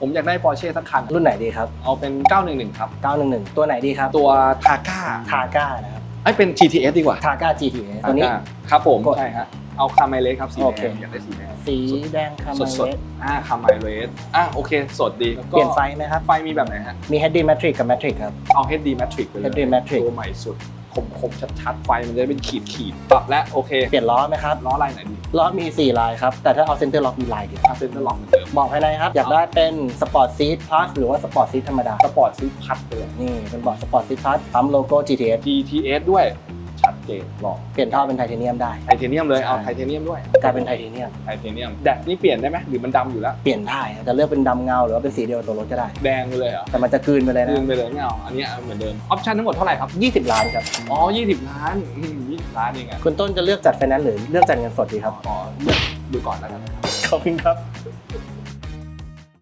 ผมอยากได้ Porsche สักคัน รุ่นไหนดีครับ เอาเป็น 911 ครับ 911 ตัวไหนดีครับ ตัว Targa ทาก้านะครับไอ้ยเป็น GTS ดีกว่าทาก้า GTA ตัวนี้ Targa ครับผมกดใช่ฮะ เอาคาไมเลสครับสีโอแดเคงอยากได้สีแดง สีแดงคาสมาดสดเลสๆอ่าคาไมเลสอะโอเค สดดีแล้วก็เปลี่ยนไฟไหมครับ ไฟมีแบบไหนฮะ มี HD Matrix กับ Matrix ครับ เอา HD Matrix ไปเลย HD Matrix ตัวใหม่สุด คมคมๆชัดๆไฟมันจะเป็นขีดขีดๆปรับและโอเคเปลี่ยนล้อไหมครับล้อลายไหนดีล้อมี 4 ลายครับ แต่ถ้าเอาเซนเตอร์ล็อกมีลายเดียวอาเซนเตอร์ล็อกเหมือนเดิมบอกภายในครับ อยากได้เป็นสปอร์ตซีทพลัสหรือว่าสปอร์ตซีทธรรมดาสปอร์ตซีทพัดเลยนี่เป็นเบาะสปอร์ตซีทพลัสปั๊มโลโก้ GTS GTS ด้วยชัดเจนหล่อเปลี่ยนท่อเป็นไทเทเนียมได้ ไทเทเนียมเลยเอาใช่ไทเทเนียมด้วยกลายเป็นไทเทเนียม ไทเทเนียมแดดนี่เปลี่ยนได้ไหมหรือมันดำอยู่แล้ว เปลี่ยนได้ครับจะเลือกเป็นดำเงาหรือว่าเป็นสีเดียวกับตัวรถก็ได้ แดงไปเลยเหรอแต่มันจะกลืนไปเลยลืนะมไปเลยไม่เอาอันนี้เหมือนเดิมออปชั่นทั้งหมดเท่าไหร่ครับ20 ล้านครับ อ๋อ20 ล้านอืม20ล้านเองอะคุณต้นจะเลือกจัดไฟแนนซ์หรือเลือกจัดเงินสดดีครับ ขอเลือกดูก่อนแล้วกันนะครับขอบคุณครับ